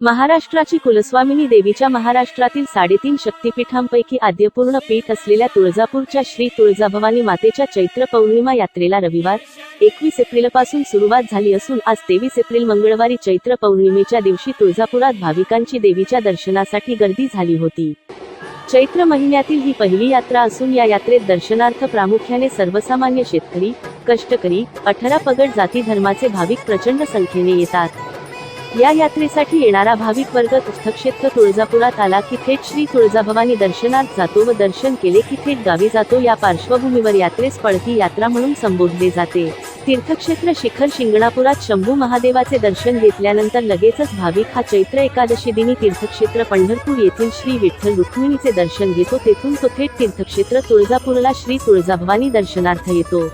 महाराष्ट्राची कुलस्वामिनी देवीच्या महाराष्ट्रातील साडेतीन शक्तिपीठांपैकी आद्यपूर्ण पीठ असलेल्या तुळजापूरच्या श्री तुळजाभवानी मातेच्या चैत्र पौर्णिमा यात्रेला रविवार एकवीस एप्रिलपासून सुरुवात झाली असून आज तेवीस एप्रिल मंगळवारी चैत्र पौर्णिमेच्या दिवशी तुळजापुरात भाविकांची देवीच्या दर्शनासाठी गर्दी झाली होती. चैत्र महिन्यातील ही पहिली यात्रा असून या यात्रेत दर्शनार्थ प्रामुख्याने सर्वसामान्य शेतकरी कष्टकरी अठरा पगड जाती धर्माचे भाविक प्रचंड संख्येने येतात. या यात्रेसाठी येणारा भाविक वर्ग तीर्थक्षेत्र तुळजापुरात आला की थेट श्री तुळजाभवानी दर्शनात जातो व दर्शन केले की थेट गावी जातो. या पार्श्वभूमीवर यात्रेस पळती यात्रा म्हणून संबोधले जाते. तीर्थक्षेत्र शिखर शिंगणापुरात शंभू महादेवाचे दर्शन घेतल्यानंतर लगेचच भाविक हा चैत्र एकादशी दिनी तीर्थक्षेत्र पंढरपूर येथील श्री विठ्ठल रुक्मिणीचे दर्शन घेतो. तेथून तो थेट तीर्थक्षेत्र तुळजापूरला श्री तुळजाभवानी दर्शनार्थ येतो.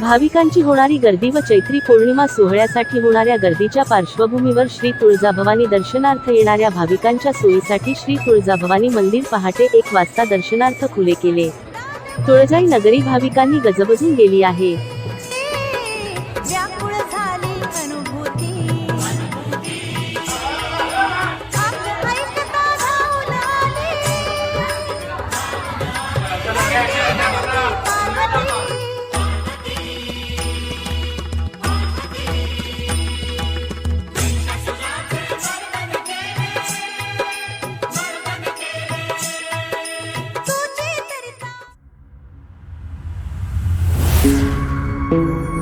भाविकांची होणारी गर्दी व चैत्री पौर्णिमा सोहळ्यासाठी होणाऱ्या गर्दीच्या पार्श्वभूमीवर श्री तुळजाभवानी दर्शनार्थ येणाऱ्या भाविकांच्या सोयीसाठी श्री तुळजाभवानी मंदिर पहाटे एक वाजता दर्शनार्थ खुले केले. तुळजाई नगरी भाविकांनी गजबजून गेली आहे. Música